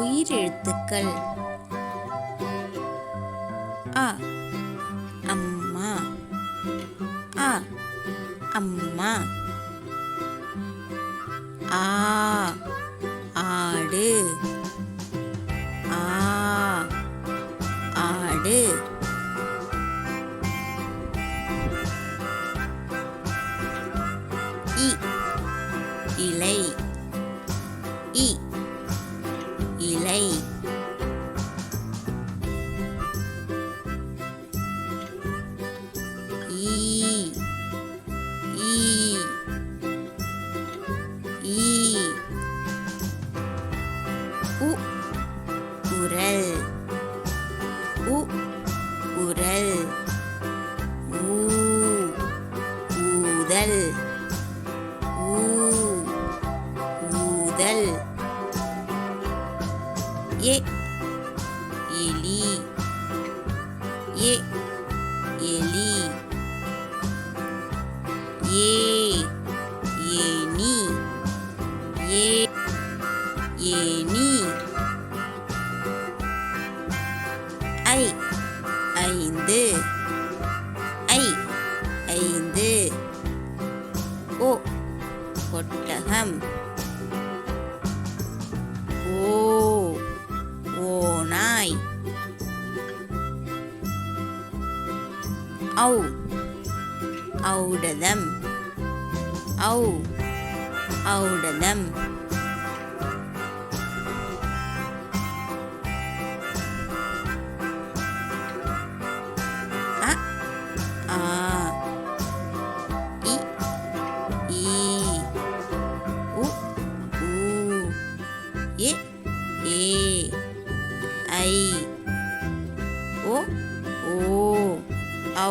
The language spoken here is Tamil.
உயிரெழுத்துக்கள். அ அம்மா. அ அம்மா. ஆ ஆடு. ஆ ஆடு. இ இலை. உ உரல். உ உரல். ஊ ஊதல். ஊ ஊதல். எ எலி. எ எலி. ஏ ஏனி ஐ ஐந்து ஐ ஐந்து ஓ ஒட்டகம் ஓ ஓநாய் ஔ ஔடதம் ஔ ஔடதம் ஆ இ ஈ உ ஊ எ ஏ ஐ ஓ ஓ ஔ